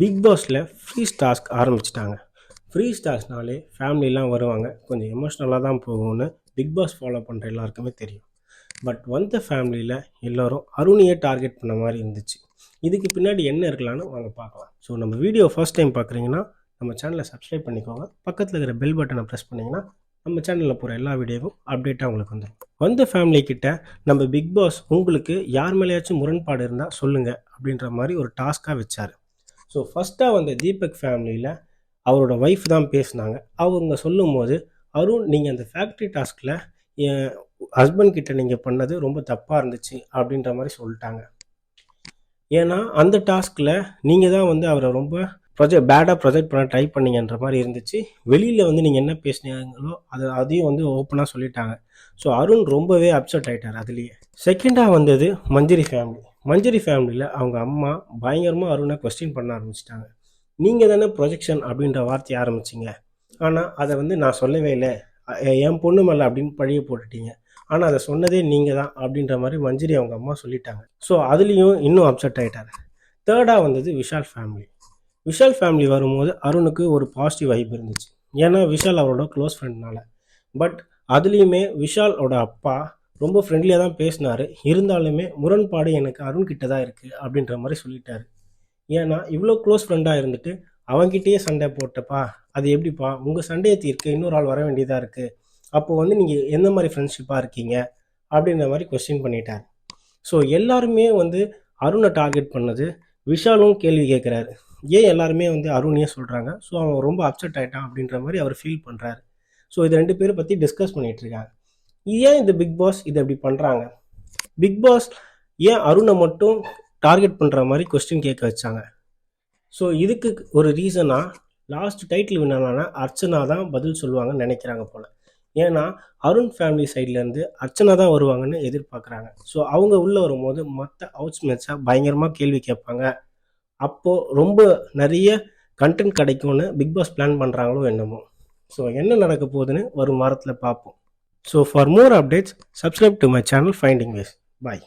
Big பாஸில் free task ஆரம்பிச்சிட்டாங்க. ஃப்ரீ டாஸ்க்னாலே ஃபேமிலிலாம் வருவாங்க. கொஞ்சம் எமோஷ்னலாக தான் போகும்னு பிக் பாஸ் ஃபாலோ பண்ணுற எல்லாருக்குமே தெரியும். பட் வந்த ஃபேமிலியில் எல்லோரும் அருணியை டார்கெட் பண்ண மாதிரி இருந்துச்சு. இதுக்கு பின்னாடி என்ன இருக்கலாம்னு வாங்க பார்க்கலாம். ஸோ நம்ம வீடியோ ஃபர்ஸ்ட் டைம் பார்க்குறீங்கன்னா நம்ம சேனலை சப்ஸ்கிரைப் பண்ணிக்கோங்க. பக்கத்தில் இருக்கிற பெல் பட்டனை ப்ரெஸ் பண்ணிங்கன்னா நம்ம சேனலில் போகிற எல்லா வீடியோவும் அப்டேட்டாக உங்களுக்கு வந்துடும் வந்த ஃபேமிலி கிட்ட நம்ம பிக் பாஸ் உங்களுக்கு யார் மேலேயாச்சும் முரண்பாடு இருந்தால் சொல்லுங்கள் அப்படின்ற மாதிரி ஒரு டாஸ்க்காக வச்சார். ஸோ ஃபஸ்ட்டாக வந்த தீபக் ஃபேமிலியில் அவரோட ஒய்ஃப் தான் பேசினாங்க. அவங்க சொல்லும்போது அருண் நீங்கள் அந்த ஃபேக்ட்ரி டாஸ்கில் என் ஹஸ்பண்ட் கிட்ட நீங்கள் பண்ணது ரொம்ப தப்பாக இருந்துச்சு அப்படின்ற மாதிரி சொல்லிட்டாங்க. ஏன்னா அந்த டாஸ்கில் நீங்கள் தான் வந்து அவரை ரொம்ப ப்ரொஜெக்ட் பேடாக ப்ரொஜெக்ட் பண்ண ட்ரை பண்ணிங்கன்ற மாதிரி இருந்துச்சு. வெளியில் வந்து நீங்கள் என்ன பேசுனீங்களோ அது அதையும் வந்து ஓப்பனாக சொல்லிட்டாங்க. ஸோ அருண் ரொம்பவே அப்செட் ஆயிட்டார் அதுலேயே. செகண்டாக வந்தது மஞ்சரி ஃபேமிலி மஞ்சரி ஃபேமிலியில் அவங்க அம்மா பயங்கரமாக அருணை கொஸ்டின் பண்ண ஆரம்பிச்சிட்டாங்க. நீங்கள் தானே ப்ரொஜெக்ஷன் அப்படின்ற வார்த்தையை ஆரம்பிச்சிங்க. ஆனால் அதை வந்து நான் சொல்லவே இல்லை. என் பொண்ணு மேலே அப்படின்னு பழிய போட்டுட்டீங்க. ஆனால் அதை சொன்னதே நீங்கள் தான் அப்படின்ற மாதிரி மஞ்சரி அவங்க அம்மா சொல்லிட்டாங்க. ஸோ அதுலேயும் இன்னும் அப்செட் ஆயிட்டாரு. தேர்டாக வந்தது விஷால் ஃபேமிலி விஷால் ஃபேமிலி வரும்போது அருணுக்கு ஒரு பாசிட்டிவ் வைப் இருந்துச்சு. ஏன்னா விஷால் அவரோட க்ளோஸ் ஃப்ரெண்ட்னால பட் அதுலேயுமே விஷாலோட அப்பா ரொம்ப ஃப்ரெண்ட்லியாக தான் பேசினாரு. இருந்தாலுமே முரண்பாடு எனக்கு அருண் கிட்ட தான் இருக்குது அப்படின்ற மாதிரி சொல்லிட்டாரு. ஏன்னா இவ்வளோ க்ளோஸ் ஃப்ரெண்டாக இருந்துட்டு அவன்கிட்டயே சண்டை போட்டப்பா அது எப்படிப்பா? உங்கள் சண்டையை தீர்க்க இன்னொரு ஆள் வர வேண்டியதாக இருக்குது அப்போ வந்து நீங்கள் எந்த மாதிரி ஃப்ரெண்ட்ஷிப்பாக இருக்கீங்க? அப்படின்ற மாதிரி கொஸ்டின் பண்ணிட்டார். ஸோ எல்லாருமே வந்து அருணை டார்கெட் பண்ணது விஷாலும் கேள்வி கேட்குறாரு ஏன் எல்லாருமே வந்து அருணையே சொல்கிறாங்க ஸோ அவன் ரொம்ப அப்செட் ஆகிட்டான் அப்படின்ற மாதிரி அவர் ஃபீல் பண்ணுறாரு ஸோ இது ரெண்டு பேரை பற்றி டிஸ்கஸ் பண்ணிகிட்டு இருக்காங்க. ஏன் இந்த பிக் பாஸ் இதை இப்படி பண்ணுறாங்க பிக் பாஸ் ஏன் அருணை மட்டும் டார்கெட் பண்ணுற மாதிரி கொஸ்டின் கேட்க வச்சாங்க? ஸோ இதுக்கு ஒரு ரீசனாக லாஸ்ட் டைட்டில் வின்னான அர்ச்சனா தான் பதில் சொல்லுவாங்கன்னு நினைக்கிறாங்க போல். ஏன்னா அருண் ஃபேமிலி சைட்லேருந்து அர்ச்சனா தான் வருவாங்கன்னு எதிர்பார்க்குறாங்க. ஸோ அவங்க உள்ளே வரும்போது மற்ற ஹவுஸ்மேட்ஸாக பயங்கரமாக கேள்வி கேட்பாங்க. அப்போது ரொம்ப நிறைய கண்டென்ட் கிடைக்கும்னு பிக் பாஸ் பிளான் பண்ணுறாங்களோ என்னமோ. ஸோ என்ன நடக்க போகுதுன்னு வரும் வாரத்தில் பார்ப்போம். So for more updates subscribe to my channel finding ways bye